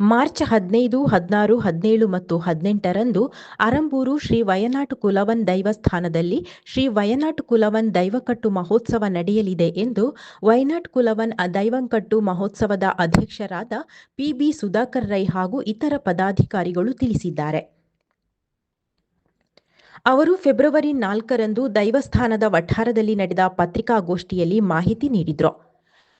March ಹದಿನೈದು, ಹದಿನಾರು, ಹದಿನೇಳು ಮತ್ತು ಹದಿನೆಂಟರಂದು ಅರಂಬೂರು ಶ್ರೀ ವಯನಾಟ್ ಕುಲವನ್ ದೈವಸ್ಥಾನದಲ್ಲಿ ಶ್ರೀ ವಯನಾಟು ಕುಲವನ್ ದೈವಕಟ್ಟು ಮಹೋತ್ಸವ ನಡೆಯಲಿದೆ ಎಂದು ವಯನಾಟ್ ಕುಲವನ್ ದೈವಂಕಟ್ಟು ಮಹೋತ್ಸವದ ಅಧ್ಯಕ್ಷರಾದ ಪಿಬಿ ಸುಧಾಕರ್ ರೈ ಹಾಗೂ ಇತರ ಪದಾಧಿಕಾರಿಗಳು ತಿಳಿಸಿದ್ದಾರೆ. ಅವರು ಫೆಬ್ರವರಿ ನಾಲ್ಕರಂದು ದೈವಸ್ಥಾನದ ವಠಾರದಲ್ಲಿ ನಡೆದ ಪತ್ರಿಕಾಗೋಷ್ಠಿಯಲ್ಲಿ ಮಾಹಿತಿ ನೀಡಿದರು.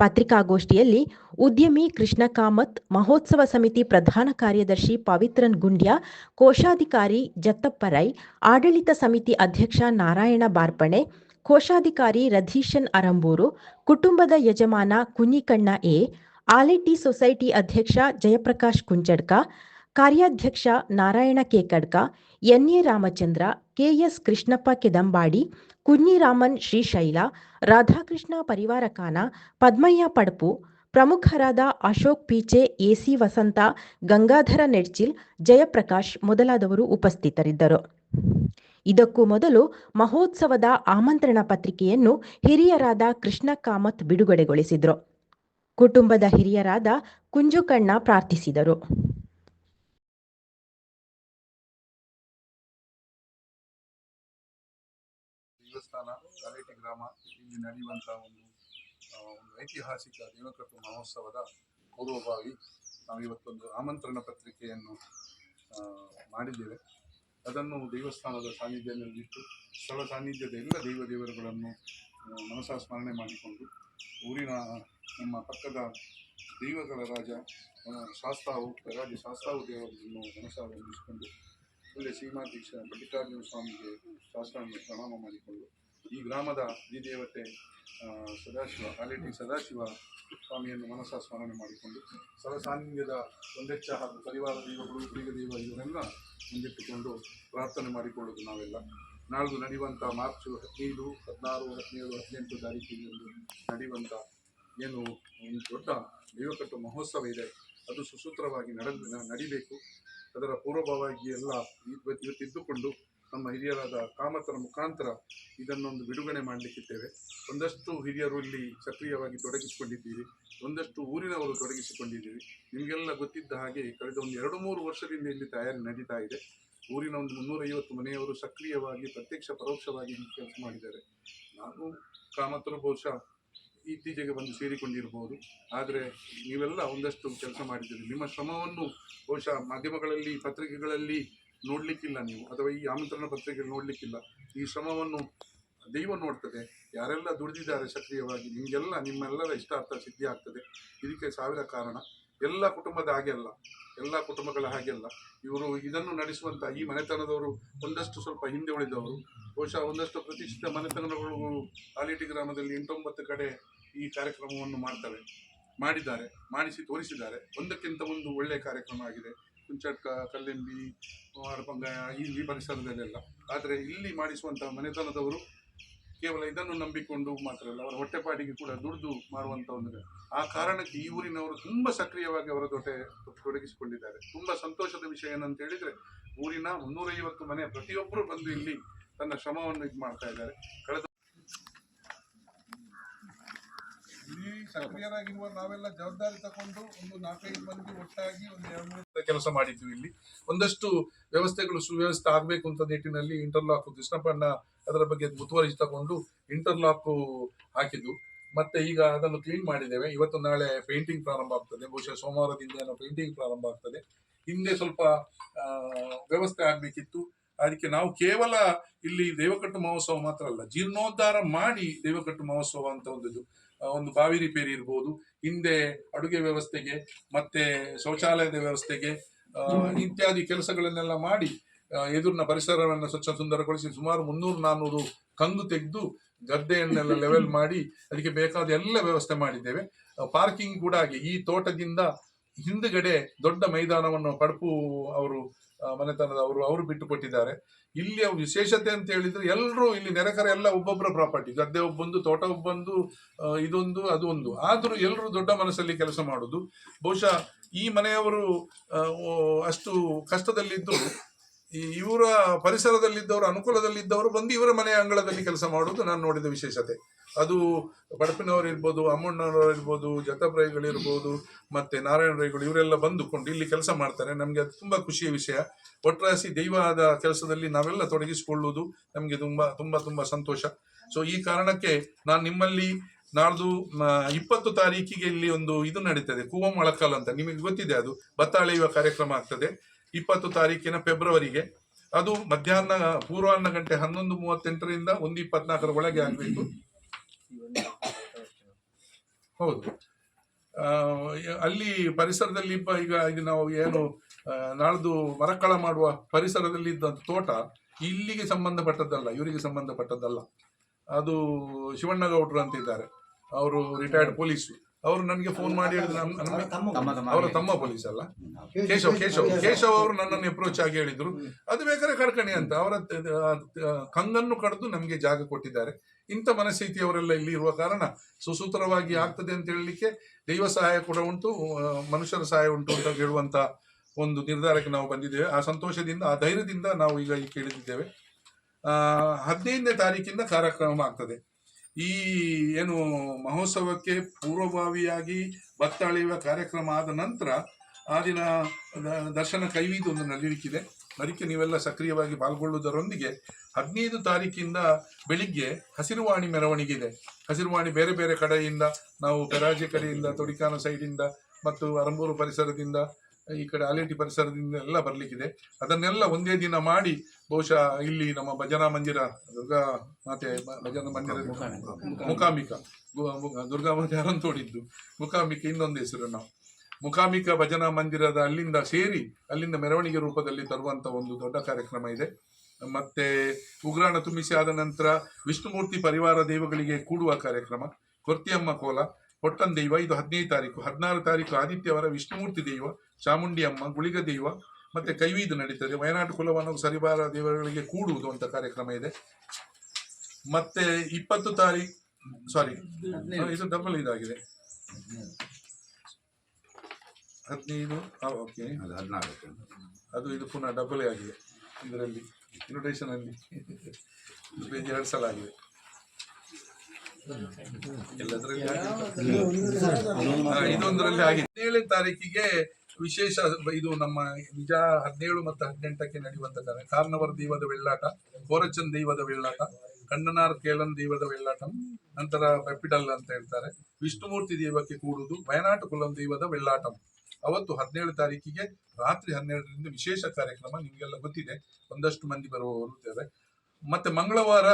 ಪತ್ರಿಕಾಗೋಷ್ಠಿಯಲ್ಲಿ ಉದ್ಯಮಿ ಕೃಷ್ಣ ಕಾಮತ್, ಮಹೋತ್ಸವ ಸಮಿತಿ ಪ್ರಧಾನ ಕಾರ್ಯದರ್ಶಿ ಪವಿತ್ರನ್ ಗುಂಡ್ಯ, ಕೋಶಾಧಿಕಾರಿ ಜತ್ತಪ್ಪ ರೈ, ಆಡಳಿತ ಸಮಿತಿ ಅಧ್ಯಕ್ಷ ನಾರಾಯಣ ಬಾರ್ಪಣೆ, ಕೋಶಾಧಿಕಾರಿ ರಧೀಶನ್ ಅರಂಬೂರು, ಕುಟುಂಬದ ಯಜಮಾನ ಕುನಿಕಣ್ಣ ಎ ಆಲೆಟ್ಟಿ ಸೊಸೈಟಿ ಅಧ್ಯಕ್ಷ ಜಯಪ್ರಕಾಶ್ ಕುಂಜಡ್ಕ, ಕಾರ್ಯಾಧ್ಯಕ್ಷ ನಾರಾಯಣ ಕೇಕಡ್ಕ ಎನ್ಎ ರಾಮಚಂದ್ರ ಕೆಎಸ್ ಕೃಷ್ಣಪ್ಪ ಕೆದಂಬಾಡಿ ಕುഞ്ഞിರಾಮನ್ ಶ್ರೀಶೈಲ ರಾಧಾಕೃಷ್ಣ ಪರಿವಾರ ಖಾನ, ಪದ್ಮಯ್ಯ ಪಡ್ಪು, ಪ್ರಮುಖರಾದ ಅಶೋಕ್ ಪೀಚೆ ಎಸಿ ವಸಂತ, ಗಂಗಾಧರ ನೆಡ್ಚಿಲ್, ಜಯಪ್ರಕಾಶ್ ಮೊದಲಾದವರು ಉಪಸ್ಥಿತರಿದ್ದರು. ಇದಕ್ಕೂ ಮೊದಲು ಮಹೋತ್ಸವದ ಆಮಂತ್ರಣ ಪತ್ರಿಕೆಯನ್ನು ಹಿರಿಯರಾದ ಕೃಷ್ಣ ಕಾಮತ್ ಬಿಡುಗಡೆಗೊಳಿಸಿದರು. ಕುಟುಂಬದ ಹಿರಿಯರಾದ ಕುಂಜುಕಣ್ಣ ಪ್ರಾರ್ಥಿಸಿದರು. ಇಲ್ಲಿ ನಡೆಯುವಂಥ ಒಂದು ಒಂದು ಐತಿಹಾಸಿಕ ದೇವಕೃತ ಮಹೋತ್ಸವದ ಪೂರ್ವಭಾವಿ ನಾವು ಇವತ್ತೊಂದು ಆಮಂತ್ರಣ ಪತ್ರಿಕೆಯನ್ನು ಮಾಡಿದ್ದೇವೆ. ಅದನ್ನು ದೇವಸ್ಥಾನದ ಸಾನ್ನಿಧ್ಯದಲ್ಲಿಟ್ಟು ಸ್ಥಳ ಸಾನ್ನಿಧ್ಯದ ಎಲ್ಲ ದೈವ ದೇವರುಗಳನ್ನು ಮನಸಾ ಸ್ಮರಣೆ ಮಾಡಿಕೊಂಡು ಊರಿನ ನಮ್ಮ ಪಕ್ಕದ ದೈವಗಳ ರಾಜ ಶಾಸ್ತಾವು ರಾಜ ಶಾಸ್ತಾವು ದೇವರನ್ನು ಮನಸ ವಂದಿಸಿಕೊಂಡು ಒಳ್ಳೆ ಶ್ರೀಮಾಧೀಶ ಮಲ್ಲಿಕಾರ್ಜುನ ಸ್ವಾಮಿಗೆ ಶಾಸ್ತ್ರವನ್ನು ಪ್ರಣಾಮ ಮಾಡಿಕೊಂಡು ಈ ಗ್ರಾಮದ ದೇವತೆ ಸದಾಶಿವ ಅಲೆಟಿ ಸದಾಶಿವ ಸ್ವಾಮಿಯನ್ನು ಮನಸ್ಸ ಸ್ಮರಣೆ ಮಾಡಿಕೊಂಡು ಸ್ಥಳ ಸಾನ್ನಿಧ್ಯದ ಒಂದೆಚ್ಚ ಹಾಗೂ ಪರಿವಾರ ದೇವಗಳು ಬೀಗ ದೇವ ಇವರೆಲ್ಲ ಮುಂದಿಟ್ಟುಕೊಂಡು ಪ್ರಾರ್ಥನೆ ಮಾಡಿಕೊಳ್ಳೋದು ನಾವೆಲ್ಲ. ನಾಳ್ದು ನಡೆಯುವಂಥ ಮಾರ್ಚ್ ಹದಿನೈದು, ಹದಿನಾರು, ಹದಿನೇಳು, ಹದಿನೆಂಟು ತಾರೀಕಿನಲ್ಲಿ ನಡೆಯುವಂಥ ಏನು ಒಂದು ದೊಡ್ಡ ದೈವಕಟ್ಟು ಮಹೋತ್ಸವ ಇದೆ. ಅದು ಸುಸೂತ್ರವಾಗಿ ನಡ ನಡಿಬೇಕು. ಅದರ ಪೂರ್ವಭಾವಾಗಿ ಎಲ್ಲ ಇವತ್ತು ಇವತ್ತಿದ್ದುಕೊಂಡು ನಮ್ಮ ಹಿರಿಯರಾದ ಕಾಮತರ ಮುಖಾಂತರ ಇದನ್ನೊಂದು ಬಿಡುಗಡೆ ಮಾಡಲಿಕ್ಕಿದ್ದೇವೆ. ಒಂದಷ್ಟು ಹಿರಿಯರು ಇಲ್ಲಿ ಸಕ್ರಿಯವಾಗಿ ತೊಡಗಿಸಿಕೊಂಡಿದ್ದೀರಿ. ಒಂದಷ್ಟು ಊರಿನವರು ತೊಡಗಿಸಿಕೊಂಡಿದ್ದೀರಿ. ನಿಮಗೆಲ್ಲ ಗೊತ್ತಿದ್ದ ಹಾಗೆ ಕಳೆದ ಒಂದು ಎರಡು ಮೂರು ವರ್ಷದಿಂದ ಇಲ್ಲಿ ತಯಾರಿ ನಡೀತಾ ಇದೆ. ಊರಿನ ಒಂದು ಮುನ್ನೂರೈವತ್ತು ಮನೆಯವರು ಸಕ್ರಿಯವಾಗಿ, ಪ್ರತ್ಯಕ್ಷ ಪರೋಕ್ಷವಾಗಿ ಕೆಲಸ ಮಾಡಿದ್ದಾರೆ. ನಾನು ಕಾಮತರು ಬಹುಶಃ ಇತ್ತೀಚೆಗೆ ಬಂದು ಸೇರಿಕೊಂಡಿರಬಹುದು ಆದರೆ ನೀವೆಲ್ಲ ಒಂದಷ್ಟು ಕೆಲಸ ಮಾಡಿದ್ದೀರಿ. ನಿಮ್ಮ ಶ್ರಮವನ್ನು ಬಹುಶಃ ಮಾಧ್ಯಮಗಳಲ್ಲಿ, ಪತ್ರಿಕೆಗಳಲ್ಲಿ ನೋಡಲಿಕ್ಕಿಲ್ಲ ನೀವು. ಅಥವಾ ಈ ಆಮಂತ್ರಣ ಪತ್ರಿಕೆ ನೋಡಲಿಕ್ಕಿಲ್ಲ. ಈ ಶ್ರಮವನ್ನು ದೈವ ನೋಡ್ತದೆ. ಯಾರೆಲ್ಲ ದುಡಿದಿದ್ದಾರೆ ಸಕ್ರಿಯವಾಗಿ ನಿಮಗೆಲ್ಲ ನಿಮ್ಮೆಲ್ಲರ ಇಷ್ಟಾರ್ಥ ಸಿದ್ಧಿ ಆಗ್ತದೆ. ಇದಕ್ಕೆ ಸಾವಿರ ಕಾರಣ. ಎಲ್ಲ ಕುಟುಂಬದ ಹಾಗೆ ಅಲ್ಲ. ಎಲ್ಲ ಕುಟುಂಬಗಳ ಹಾಗೆ ಅಲ್ಲ. ಇವರು ಇದನ್ನು ನಡೆಸುವಂಥ ಈ ಮನೆತನದವರು ಒಂದಷ್ಟು ಸ್ವಲ್ಪ ಹಿಂದೆ ಉಳಿದವರು. ಬಹುಶಃ ಒಂದಷ್ಟು ಪ್ರತಿಷ್ಠಿತ ಮನೆತನಗಳು ಆಲೇಟಿ ಗ್ರಾಮದಲ್ಲಿ ಎಂಟೊಂಬತ್ತು ಕಡೆ ಈ ಕಾರ್ಯಕ್ರಮವನ್ನು ಮಾಡ್ತವೆ, ಮಾಡಿದ್ದಾರೆ, ಮಾಡಿಸಿ ತೋರಿಸಿದ್ದಾರೆ. ಒಂದಕ್ಕಿಂತ ಒಂದು ಒಳ್ಳೆಯ ಕಾರ್ಯಕ್ರಮ ಆಗಿದೆ. ಕುಂಚಟ್ಕ ಕಲ್ಲೆಂಬಿ ಈ ಈ ಪರಿಸರದಲ್ಲೆಲ್ಲ. ಆದರೆ ಇಲ್ಲಿ ಮಾಡಿಸುವಂಥ ಮನೆತನದವರು ಕೇವಲ ಇದನ್ನು ನಂಬಿಕೊಂಡು ಮಾತ್ರ ಅಲ್ಲ, ಅವರ ಹೊಟ್ಟೆಪಾಡಿಗೆ ಕೂಡ ದುಡಿದು ಮಾಡುವಂಥ ಒಂದು ಆ ಕಾರಣಕ್ಕೆ ಈ ಊರಿನವರು ತುಂಬ ಸಕ್ರಿಯವಾಗಿ ಅವರ ಜೊತೆ ತೊಡಗಿಸಿಕೊಂಡಿದ್ದಾರೆ. ತುಂಬ ಸಂತೋಷದ ವಿಷಯ ಏನಂತ ಹೇಳಿದರೆ, ಊರಿನ ಮುನ್ನೂರೈವತ್ತು ಮನೆ ಪ್ರತಿಯೊಬ್ಬರು ಬಂದು ಇಲ್ಲಿ ತನ್ನ ಶ್ರಮವನ್ನು ಇದು ಮಾಡ್ತಾ ಇದ್ದಾರೆ. ಕಳೆದ ಇಲ್ಲಿ ಸಕ್ರಿಯರಾಗಿರುವ ನಾವೆಲ್ಲ ಜವಾಬ್ದಾರಿ ತಗೊಂಡು ಒಂದು ನಾಲ್ಕೈದು ಮಂದಿ ಒಟ್ಟಾಗಿ ಒಂದು ಎರಡು ಕೆಲಸ ಮಾಡಿದ್ವಿ ಇಲ್ಲಿ. ಒಂದಷ್ಟು ವ್ಯವಸ್ಥೆಗಳು ಸುವ್ಯವಸ್ಥೆ ಆಗಬೇಕು ಅಂತ ನಿಟ್ಟಿನಲ್ಲಿ ಇಂಟರ್ಲಾಕ್ ಕೃಷ್ಣಪ್ಪಣ್ಣ ಅದರ ಬಗ್ಗೆ ಮುತುವರ್ಜಿ ತಗೊಂಡು ಇಂಟರ್ಲಾಕ್ ಹಾಕಿದ್ದು. ಮತ್ತೆ ಈಗ ಅದನ್ನು ಕ್ಲೀನ್ ಮಾಡಿದ್ದೇವೆ. ಇವತ್ತು ನಾಳೆ ಪೇಂಟಿಂಗ್ ಪ್ರಾರಂಭ ಆಗ್ತದೆ. ಬಹುಶಃ ಸೋಮವಾರದಿಂದ ಪೇಂಟಿಂಗ್ ಪ್ರಾರಂಭ ಆಗ್ತದೆ. ಹಿಂದೆ ಸ್ವಲ್ಪ ವ್ಯವಸ್ಥೆ ಆಗಬೇಕಿತ್ತು. ಅದಕ್ಕೆ ನಾವು ಕೇವಲ ಇಲ್ಲಿ ದೇವಕಟ್ಟು ಮಹೋತ್ಸವ ಮಾತ್ರ ಅಲ್ಲ, ಜೀರ್ಣೋದ್ಧಾರ ಮಾಡಿ ದೇವಕಟ್ಟು ಮಹೋತ್ಸವ ಅಂತ ಒಂದು ಒಂದು ಬಾವಿ ರಿಪೇರಿ ಇರ್ಬೋದು, ಹಿಂದೆ ಅಡುಗೆ ವ್ಯವಸ್ಥೆಗೆ, ಮತ್ತೆ ಶೌಚಾಲಯದ ವ್ಯವಸ್ಥೆಗೆ ಇತ್ಯಾದಿ ಕೆಲಸಗಳನ್ನೆಲ್ಲ ಮಾಡಿ ಎದುರಿನ ಪರಿಸರವನ್ನು ಸ್ವಚ್ಛ ಸುಂದರಗೊಳಿಸಿ ಸುಮಾರು ಮುನ್ನೂರು ನಾನ್ನೂರು ಕಂಗು ತೆಗೆದು ಗದ್ದೆಯನ್ನೆಲ್ಲ ಲೆವೆಲ್ ಮಾಡಿ, ಅದಕ್ಕೆ ಬೇಕಾದ ಎಲ್ಲ ವ್ಯವಸ್ಥೆ ಮಾಡಿದ್ದೇವೆ. ಪಾರ್ಕಿಂಗ್ ಕೂಡ ಹಾಗೆ. ಈ ತೋಟದಿಂದ ಹಿಂದುಗಡೆ ದೊಡ್ಡ ಮೈದಾನವನ್ನು ಪಡಪು ಅವರು ಮನೆತನದವರು ಅವರು ಬಿಟ್ಟು ಕೊಟ್ಟಿದ್ದಾರೆ. ಇಲ್ಲಿಯ ವಿಶೇಷತೆ ಅಂತ ಹೇಳಿದ್ರೆ ಎಲ್ಲರೂ ಇಲ್ಲಿ ನೆರೆಕರ ಎಲ್ಲ ಒಬ್ಬೊಬ್ಬರ ಪ್ರಾಪರ್ಟಿ. ಗದ್ದೆ ಒಬ್ಬೊಂದು ತೋಟ ಒಬ್ಬೊಂದು ಇದೊಂದು, ಅದು ಒಂದು. ಆದರೂ ಎಲ್ಲರೂ ದೊಡ್ಡ ಮನಸ್ಸಲ್ಲಿ ಕೆಲಸ ಮಾಡುದು. ಬಹುಶಃ ಈ ಮನೆಯವರು ಅಷ್ಟು ಕಷ್ಟದಲ್ಲಿದ್ದು, ಈ ಇವರ ಪರಿಸರದಲ್ಲಿದ್ದವರು, ಅನುಕೂಲದಲ್ಲಿದ್ದವರು ಬಂದು ಇವರ ಮನೆಯ ಅಂಗಳದಲ್ಲಿ ಕೆಲಸ ಮಾಡುವುದು ನಾನು ನೋಡಿದ ವಿಶೇಷತೆ. ಅದು ಬಡಪಿನವರಿರ್ಬೋದು ಇರ್ಬೋದು ಅಮ್ಮಣ್ಣವರು ಇರ್ಬೋದು ಜತಪ್ರಾಯಿಗಳಿರ್ಬೋದು ಮತ್ತೆ ನಾರಾಯಣ ರೈಗಳು ಇವರೆಲ್ಲ ಬಂದುಕೊಂಡು ಇಲ್ಲಿ ಕೆಲಸ ಮಾಡ್ತಾರೆ. ನಮಗೆ ಅದು ತುಂಬಾ ಖುಷಿಯ ವಿಷಯ. ಒಟ್ರಾಸಿ ದೈವದ ಕೆಲಸದಲ್ಲಿ ನಾವೆಲ್ಲ ತೊಡಗಿಸಿಕೊಳ್ಳುವುದು ನಮಗೆ ತುಂಬಾ ತುಂಬಾ ತುಂಬಾ ಸಂತೋಷ. ಸೊ ಈ ಕಾರಣಕ್ಕೆ ನಾನು ನಿಮ್ಮಲ್ಲಿ ನಾಡ್ದು ಇಪ್ಪತ್ತು ತಾರೀಕಿಗೆ ಇಲ್ಲಿ ಒಂದು ಇದು ನಡೀತದೆ, ಕೂವ ಮೊಳಕಾಲ್ ಅಂತ. ನಿಮಗೆ ಗೊತ್ತಿದೆ ಅದು ಭತ್ತ ಅಳೆಯುವ ಕಾರ್ಯಕ್ರಮ ಆಗ್ತದೆ, ಇಪ್ಪತ್ತು ತಾರೀಕಿನ ಫೆಬ್ರವರಿಗೆ. ಅದು ಮಧ್ಯಾಹ್ನ, ಪೂರ್ವಾಹ್ನ ಗಂಟೆ ಹನ್ನೊಂದು ಮೂವತ್ತೆಂಟರಿಂದ ಒಂದು ಇಪ್ಪತ್ನಾಲ್ಕರ ಒಳಗೆ ಆಗಬೇಕು. ಹೌದು. ಅಲ್ಲಿ ಪರಿಸರದಲ್ಲಿ ಈಗ ಇದು ನಾವು ಏನು ನಾಳ್ದು ಮರಕ್ಕಳ ಮಾಡುವ ಪರಿಸರದಲ್ಲಿ ಇದ್ದಂಥ ತೋಟ ಇಲ್ಲಿಗೆ ಸಂಬಂಧಪಟ್ಟದ್ದಲ್ಲ ಇವರಿಗೆ ಸಂಬಂಧಪಟ್ಟದ್ದಲ್ಲ. ಅದು ಶಿವಣ್ಣಗೌಡ್ರು ಅಂತ ಇದ್ದಾರೆ ಅವರು ರಿಟೈರ್ಡ್ ಪೊಲೀಸು ಅವರು ನನಗೆ ಫೋನ್ ಮಾಡಿ ಅವರ ತಮ್ಮ ಪೊಲೀಸ್ ಅಲ್ಲ. ಕೇಶವ್ ಕೇಶವ್ ಕೇಶವ್ ಅವರು ನನ್ನನ್ನು ಅಪ್ರೋಚ್ ಆಗಿ ಹೇಳಿದ್ರು. ಅದು ಬೇಕಾದ್ರೆ ಕಡ್ಕಣಿ ಅಂತ. ಅವರ ಕಂಗನ್ನು ಕಡ್ದು ನಮಗೆ ಜಾಗ ಕೊಟ್ಟಿದ್ದಾರೆ. ಇಂಥ ಮನಸ್ಥಿತಿಯವರೆಲ್ಲ ಇಲ್ಲಿ ಇರುವ ಕಾರಣ ಸುಸೂತ್ರವಾಗಿ ಆಗ್ತದೆ ಅಂತ ಹೇಳಲಿಕ್ಕೆ ದೈವ ಸಹಾಯ ಕೂಡ ಉಂಟು ಮನುಷ್ಯರ ಸಹಾಯ ಉಂಟು ಅಂತ ಹೇಳುವಂತ ಒಂದು ನಿರ್ಧಾರಕ್ಕೆ ನಾವು ಬಂದಿದ್ದೇವೆ. ಆ ಸಂತೋಷದಿಂದ ಆ ಧೈರ್ಯದಿಂದ ನಾವು ಈಗ ಈ ಕೇಳಿದ್ದೇವೆ ಆ ಹದಿನೈದನೇ ತಾರೀಕಿಂದ ಕಾರ್ಯಕ್ರಮ ಆಗ್ತದೆ. ಈ ಏನು ಮಹೋತ್ಸವಕ್ಕೆ ಪೂರ್ವಭಾವಿಯಾಗಿ ಭತ್ತ ಅಳೆಯುವ ಕಾರ್ಯಕ್ರಮ ಆದ ನಂತರ ಆ ದಿನ ದರ್ಶನ ಕೈವೀದು ಒಂದು ನಡೀಲಿಕ್ಕಿದೆ. ಅದಕ್ಕೆ ನೀವೆಲ್ಲ ಸಕ್ರಿಯವಾಗಿ ಪಾಲ್ಗೊಳ್ಳುವುದರೊಂದಿಗೆ ಹದಿನೈದು ತಾರೀಕಿಂದ ಬೆಳಿಗ್ಗೆ ಹಸಿರುವಾಣಿ ಮೆರವಣಿಗೆ ಇದೆ ಹಸಿರುವಾಣಿ ಬೇರೆ ಬೇರೆ ಕಡೆಯಿಂದ, ನಾವು ಬೆರಾಜೆ ಕಡೆಯಿಂದ, ತೊಡಿಕಾನ ಸೈಡಿಂದ ಮತ್ತು ಅರಂಬೂರು ಪರಿಸರದಿಂದ ಈ ಕಡೆ ಆಲೇಟಿ ಪರಿಸರದಿಂದ ಎಲ್ಲ ಬರ್ಲಿಕ್ಕಿದೆ. ಅದನ್ನೆಲ್ಲ ಒಂದೇ ದಿನ ಮಾಡಿ ಬಹುಶಃ ಇಲ್ಲಿ ನಮ್ಮ ಭಜನಾ ಮಂದಿರ ದುರ್ಗಾ ಮಾತೆ ಭಜನಾ ಮಂದಿರ ಮುಖಾಮಿಕ. ದುರ್ಗಾ ಮಾತೆ ಅರಂತೋಡಿದ್ದು. ಮುಖಾಮಿಕ ಇನ್ನೊಂದು ಹೆಸರು ನಾವು. ಮುಖಾಮಿಕ ಭಜನಾ ಮಂದಿರದ ಅಲ್ಲಿಂದ ಸೇರಿ ಅಲ್ಲಿಂದ ಮೆರವಣಿಗೆ ರೂಪದಲ್ಲಿ ತರುವಂತ ಒಂದು ದೊಡ್ಡ ಕಾರ್ಯಕ್ರಮ ಇದೆ. ಮತ್ತೆ ಉಗ್ರಾಣ ತುಂಬಿಸಿ ಆದ ನಂತರ ವಿಷ್ಣುಮೂರ್ತಿ ಪರಿವಾರ ದೈವಗಳಿಗೆ ಕೂಡುವ ಕಾರ್ಯಕ್ರಮ ಕೊರ್ತಿಯಮ್ಮ ಕೋಲ ಹೊಟ್ಟನ್ ದೈವ ಇದು ಹದಿನೈದು ತಾರೀಕು ಹದಿನಾರು ತಾರೀಕು ಆದಿತ್ಯವಾರ ವಿಷ್ಣುಮೂರ್ತಿ ದೈವ ಚಾಮುಂಡಿ ಅಮ್ಮ ಗುಳಿಗ ದೈವ ಮತ್ತೆ ಕೈವೀದು ನಡೀತದೆ. ವಯನಾಡು ಕುಲವನ್ನು ಸರಿಬಾರ ದೇವರುಗಳಿಗೆ ಕೂಡುವುದು ಅಂತ ಕಾರ್ಯಕ್ರಮ ಇದೆ. ಮತ್ತೆ ಇಪ್ಪತ್ತು ತಾರೀಕು ಸಾರಿ ಇದು ಡಬಲ್ ಇದಾಗಿದೆ. ಹದಿನೈದು ಓಕೆ ಅದು ಇದು ಪುನಃ ಡಬಲ್ ಆಗಿದೆ ಇದರಲ್ಲಿ ಇನ್ವಿಟೇಷನ್ ಅಲ್ಲಿ. ಪೇಜ್ ಎರಡು ಸಲ ಆಗಿದೆ. ಎಲ್ಲದರಲ್ಲಿ ಆಗಿದೆ. ಹಾ, ಇದೊಂದರಲ್ಲಿ ಆಗಿದೆ. ಹದಿನೇಳನೇ ತಾರೀಕಿಗೆ ವಿಶೇಷ ಇದು ನಮ್ಮ ನಿಜ ಹದಿನೇಳು ಮತ್ತು ಹದಿನೆಂಟಕ್ಕೆ ನಡೆಯುವಂತ ಕಾರ್ನವರ್ ದೈವದ ವೆಳ್ಳಾಟ ಕೋರಚನ್ ದೈವದ ವೆಳ್ಳಾಟ ಕಣ್ಣನಾರ್ ಕೇಳನ್ ದೈವದ ವೆಳ್ಳಾಟ ನಂತರ ಪೆಪಿಡಲ್ ಅಂತ ಹೇಳ್ತಾರೆ. ವಿಷ್ಣುಮೂರ್ತಿ ದೈವಕ್ಕೆ ಕೂಡುವುದು ವಯನಾಟು ಕುಲಂ ದೈವದ ವೆಳ್ಳಾಟಂ ಅವತ್ತು ಹದಿನೇಳು ತಾರೀಕಿಗೆ ರಾತ್ರಿ ಹನ್ನೆರಡರಿಂದ ವಿಶೇಷ ಕಾರ್ಯಕ್ರಮ ನಿಮಗೆಲ್ಲ ಗೊತ್ತಿದೆ. ಒಂದಷ್ಟು ಮಂದಿ ಬರುವವರು ಇದ್ದಾರೆ. ಮತ್ತೆ ಮಂಗಳವಾರ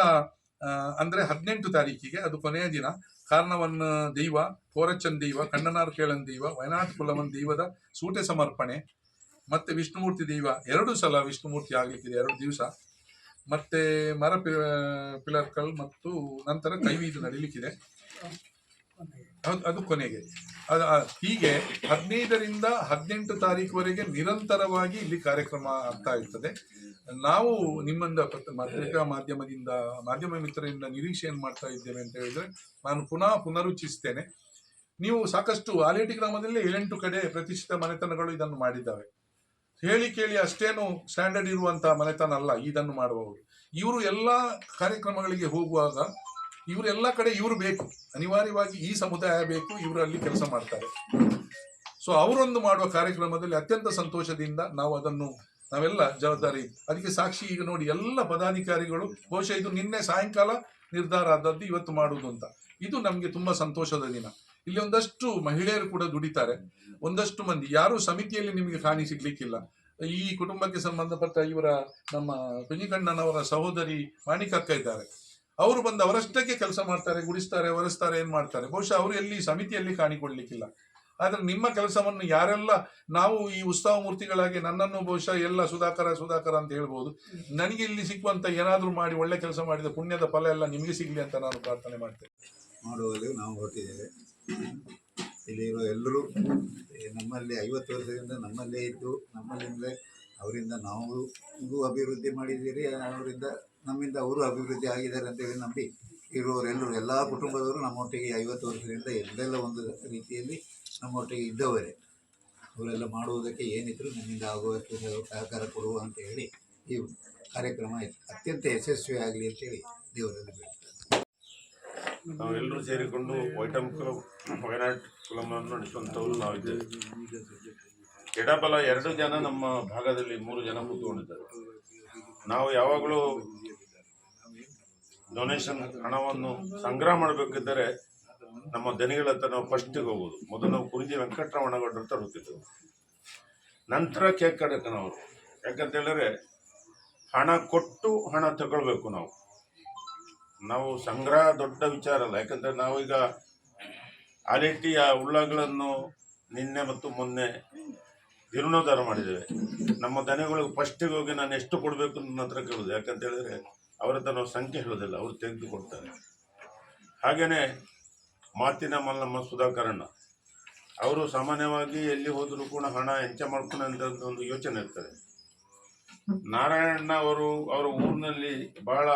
ಅಂದ್ರೆ ಹದಿನೆಂಟು ತಾರೀಕಿಗೆ ಅದು ಕೊನೆಯ ದಿನ. ಕಾರಣವನ್ನ ದೈವ ಕೋರಚನ್ ದೈವ, ಕಣ್ಣನಾರ್ ಕೇಳನ್ ದೈವ ವಯನಾಡ್ ಕುಲವನ್ ದೈವದ ಸೂಟೆ ಸಮರ್ಪಣೆ, ಮತ್ತೆ ವಿಷ್ಣುಮೂರ್ತಿ ದೈವ. ಎರಡು ಸಲ ವಿಷ್ಣುಮೂರ್ತಿ ಆಗ್ಲಿಕ್ಕಿದೆ, ಎರಡು ದಿವಸ. ಮತ್ತೆ ಮರ ಪಿಲರ್ಕಲ್ ಮತ್ತು ನಂತರ ಕೈವೀದು ನಡೀಲಿಕ್ಕಿದೆ. ಅದು ಅದು ಕೊನೆಗೆ. ಅದು ಹೀಗೆ ಹದಿನೈದರಿಂದ ಹದಿನೆಂಟು ತಾರೀಕುವರೆಗೆ ನಿರಂತರವಾಗಿ ಇಲ್ಲಿ ಕಾರ್ಯಕ್ರಮ ಆಗ್ತಾ ಇರ್ತದೆ. ನಾವು ನಿಮ್ಮಿಂದ ಪತ್ರ- ಪತ್ರಿಕಾ ಮಾಧ್ಯಮದಿಂದ, ಮಾಧ್ಯಮ ಮಿತ್ರರಿಂದ ನಿರೀಕ್ಷೆಯನ್ನು ಮಾಡ್ತಾ ಇದ್ದೇವೆ ಅಂತ ಹೇಳಿದ್ರೆ ನಾನು ಪುನಃ ಪುನರುಚ್ಚಿಸ್ತೇನೆ ನೀವು ಸಾಕಷ್ಟು ಆಲೇಟಿ ಗ್ರಾಮದಲ್ಲಿ ಏಳೆಂಟು ಕಡೆ ಪ್ರತಿಷ್ಠಿತ ಮನೆತನಗಳು ಇದನ್ನು ಮಾಡಿದ್ದಾವೆ. ಹೇಳಿ ಕೇಳಿ ಅಷ್ಟೇನು ಸ್ಟ್ಯಾಂಡರ್ಡ್ ಇರುವಂತಹ ಮನೆತನ ಅಲ್ಲ, ಇದನ್ನು ಮಾಡುವವರು. ಇವರು ಎಲ್ಲ ಕಾರ್ಯಕ್ರಮಗಳಿಗೆ ಹೋಗುವಾಗ ಇವರು ಎಲ್ಲ ಕಡೆ ಇವರು ಬೇಕು. ಅನಿವಾರ್ಯವಾಗಿ ಈ ಸಮುದಾಯ ಬೇಕು ಇವರಲ್ಲಿ ಕೆಲಸ ಮಾಡ್ತಾರೆ. ಸೊ ಅವರೊಂದು ಮಾಡುವ ಕಾರ್ಯಕ್ರಮದಲ್ಲಿ ಅತ್ಯಂತ ಸಂತೋಷದಿಂದ ನಾವು ಅದನ್ನು, ನಾವೆಲ್ಲ ಜವಾಬ್ದಾರಿ, ಅದಕ್ಕೆ ಸಾಕ್ಷಿ ಈಗ ನೋಡಿ ಎಲ್ಲ ಪದಾಧಿಕಾರಿಗಳು, ಬಹುಶಃ ಇದು ನಿನ್ನೆ ಸಾಯಂಕಾಲ ನಿರ್ಧಾರ ಆದದ್ದು ಇವತ್ತು ಮಾಡುವುದು ಅಂತ. ಇದು ನಮಗೆ ತುಂಬಾ ಸಂತೋಷದ ದಿನ. ಇಲ್ಲಿ ಒಂದಷ್ಟು ಮಹಿಳೆಯರು ಕೂಡ ದುಡಿತಾರೆ. ಒಂದಷ್ಟು ಮಂದಿ. ಯಾರು ಸಮಿತಿಯಲ್ಲಿ ನಿಮಗೆ ಕಾಣಿ ಸಿಗ್ಲಿಕ್ಕಿಲ್ಲ. ಈ ಕುಟುಂಬಕ್ಕೆ ಸಂಬಂಧಪಟ್ಟ ಇವರ ನಮ್ಮ ಕುഞ്ഞിಕಣ್ಣನವರ ಸಹೋದರಿ ಮಾಣಿಕಕ್ಕ ಇದ್ದಾರೆ. ಅವರು ಬಂದು ಅವರಷ್ಟಕ್ಕೆ ಕೆಲಸ ಮಾಡ್ತಾರೆ, ಗುಡಿಸ್ತಾರೆ, ಒರೆಸ್ತಾರೆ, ಏನ್ ಮಾಡ್ತಾರೆ? ಬಹುಶಃ ಅವರು ಎಲ್ಲಿ ಸಮಿತಿಯಲ್ಲಿ ಕಾಣಿಕೊಳ್ಳಲಿಕ್ಕಿಲ್ಲ ಆದ್ರೆ ನಿಮ್ಮ ಕೆಲಸವನ್ನು ಯಾರೆಲ್ಲ ನಾವು ಈ ಉತ್ಸವ ಮೂರ್ತಿಗಳಾಗಿ ನನ್ನನ್ನು ಬಹುಶಃ ಎಲ್ಲ ಸುಧಾಕರ ಸುಧಾಕರ ಅಂತ ಹೇಳ್ಬೋದು. ನನಗೆ ಇಲ್ಲಿ ಸಿಕ್ಕುವಂತ ಏನಾದರೂ ಮಾಡಿ, ಒಳ್ಳೆ ಕೆಲಸ ಮಾಡಿದ ಪುಣ್ಯದ ಫಲ ಎಲ್ಲ ನಿಮಗೆ ಸಿಗ್ಲಿ ಅಂತ ನಾನು ಪ್ರಾರ್ಥನೆ ಮಾಡ್ತೇನೆ. ಮಾಡುವಲ್ಲಿ ನಾವು ಹೊರಟಿದ್ದೇವೆ ಇಲ್ಲಿರುವ ಎಲ್ಲರೂ ನಮ್ಮಲ್ಲಿ ಐವತ್ತು ವರ್ಷದಿಂದ ನಮ್ಮಲ್ಲೇ ಇದ್ದು ನಮ್ಮಲ್ಲಿಂದಲೇ ಅವರಿಂದ ನೀವು ಅಭಿವೃದ್ಧಿ ಮಾಡಿದ್ದೀರಿ, ಅವರಿಂದ ನಮ್ಮಿಂದ ಅವರು ಅಭಿವೃದ್ಧಿ ಆಗಿದ್ದಾರೆ ಅಂತೇಳಿ ನಂಬಿ ಇರುವವರೆಲ್ಲರೂ ಎಲ್ಲ ಕುಟುಂಬದವರು ನಮ್ಮೊಟ್ಟಿಗೆ ಐವತ್ತು ವರ್ಷದಿಂದ ಎಲ್ಲೆಲ್ಲ ಒಂದು ರೀತಿಯಲ್ಲಿ ನಮ್ಮೊಟ್ಟಿಗೆ ಇದ್ದವರೇ. ಅವರೆಲ್ಲ ಮಾಡುವುದಕ್ಕೆ ಏನಿದ್ರು ನಮ್ಮಿಂದ ಆಗುವಷ್ಟು ಸಹಕಾರ ಕೊಡುವ ಅಂತ ಹೇಳಿ ಈ ಕಾರ್ಯಕ್ರಮ ಅತ್ಯಂತ ಯಶಸ್ವಿ ಆಗಲಿ ಅಂತೇಳಿ ದೇವರಲ್ಲಿ ನಾವೆಲ್ಲರೂ ಸೇರಿಕೊಂಡು ವೈಟಮ್ ಕ್ಲಬ್ ವಯನಾಡ್ ಕ್ಲಬನ್ನು ನಡೆಸುವಂಥವ್ರು ನಾವಿದ್ದೇವೆ. ಎಡಬಲ ಎರಡು ಜನ ನಮ್ಮ ಭಾಗದಲ್ಲಿ ಮೂರು ಜನ ಕೂತ್ಕೊಂಡಿದ್ದಾರೆ ನಾವು ಯಾವಾಗಲೂ ಡೊನೇಷನ್ ಹಣವನ್ನು ಸಂಗ್ರಹ ಮಾಡಬೇಕಿದ್ದರೆ ನಮ್ಮ ದನಿಗಳ ಹತ್ರ ನಾವು ಫಸ್ಟಿಗೆ ಹೋಗೋದು. ಮೊದಲು ನಾವು ಕುರಿಜಿ ವೆಂಕಟರಮಣಗೌಡರ ಹತ್ರ ಹೋಗ್ತಿದ್ದೆವು. ನಂತರ ಕೇಕ್ ಕಡಕನವರು ಯಾಕಂತ ಹೇಳಿದ್ರೆ ಹಣ ಕೊಟ್ಟು ಹಣ ತಗೊಳ್ಬೇಕು ನಾವು. ನಾವು ಸಂಗ್ರಹ ದೊಡ್ಡ ವಿಚಾರ ಅಲ್ಲ. ಯಾಕಂದ್ರೆ ನಾವೀಗ ಆಲಿಟಿಯ ಉಳ್ಳಗಳನ್ನು ನಿನ್ನೆ ಮತ್ತು ಮೊನ್ನೆ ಜೀರ್ಣೋದ್ಧಾರ ಮಾಡಿದ್ದೇವೆ. ನಮ್ಮ ದನಗಳಿಗೆ ಫಸ್ಟಿಗೆ ಹೋಗಿ ನಾನು ಎಷ್ಟು ಕೊಡಬೇಕು ನನ್ನ ಹತ್ರ ಕೇಳೋದು. ಯಾಕಂತ ಹೇಳಿದ್ರೆ ಅವ್ರ ಹತ್ರ ನಾವು ಸಂಖ್ಯೆ ಹೇಳೋದಿಲ್ಲ ಅವರು ತೆಗೆದುಕೊಡ್ತಾರೆ. ಹಾಗೆಯೇ ಮಾತಿನ ಮಲ್ಲಮ್ಮ ಸುಧಾಕರಣ್ಣ, ಅವರು ಸಾಮಾನ್ಯವಾಗಿ ಎಲ್ಲಿ ಹೋದರೂ ಕೂಡ ಹಣ ಹೆಂಚ ಮಾಡ್ಕೊಂಡು ಅಂತ ಒಂದು ಯೋಚನೆ ಇರ್ತದೆ. ನಾರಾಯಣ ಅವರು, ಅವರ ಊರಿನಲ್ಲಿ ಬಹಳ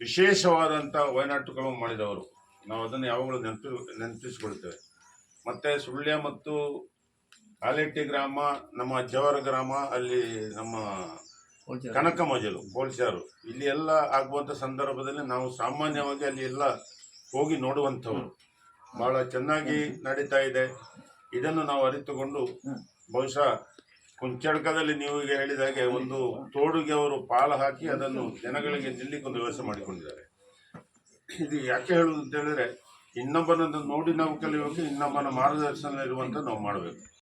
ವಿಶೇಷವಾದಂಥ ವಯನಾಟುಗಳು ಮಾಡಿದವರು. ನಾವು ಅದನ್ನು ಯಾವಾಗಲೂ ನೆನಪಿ, ನೆನಪಿಸಿಕೊಳ್ತೇವೆ. ಮತ್ತು ಸುಳ್ಯ ಮತ್ತು ಆಲೆಟ್ಟಿ ಗ್ರಾಮ, ನಮ್ಮ ಜವರ ಗ್ರಾಮ, ಅಲ್ಲಿ ನಮ್ಮ ಕನಕ ಮಜಲು, ಪೊಲೀಸರು. ಇಲ್ಲಿ ಎಲ್ಲ ಆಗುವಂಥ ಸಂದರ್ಭದಲ್ಲಿ ನಾವು ಸಾಮಾನ್ಯವಾಗಿ ಅಲ್ಲಿ ಎಲ್ಲ ಹೋಗಿ ನೋಡುವಂಥವ್ರು. ಬಹಳ ಚೆನ್ನಾಗಿ ನಡೀತಾ ಇದೆ. ಇದನ್ನು ನಾವು ಅರಿತುಕೊಂಡು ಬಹುಶಃ ಕುಂಚಡ್ಕದಲ್ಲಿ ನೀವು ಈಗ ಹೇಳಿದಾಗೆ ಒಂದು ತೋಡುಗೆ ಅವರು ಪಾಲ ಹಾಕಿ ಅದನ್ನು ಜನಗಳಿಗೆ ನಿಲ್ಲಿಕ್ಕೆ ಒಂದು ವ್ಯವಸ್ಥೆ ಮಾಡಿಕೊಂಡಿದ್ದಾರೆ. ಇದು ಯಾಕೆ ಹೇಳುವುದು ಅಂತ ಹೇಳಿದ್ರೆ ಇನ್ನೊಬ್ಬನನ್ನು ನೋಡಿ ನಾವು ಕಲಿಯೋಕೆ ಇನ್ನೊಬ್ಬನ ಮಾರ್ಗದರ್ಶನ ಇರುವಂತ ನಾವು ಮಾಡಬೇಕು.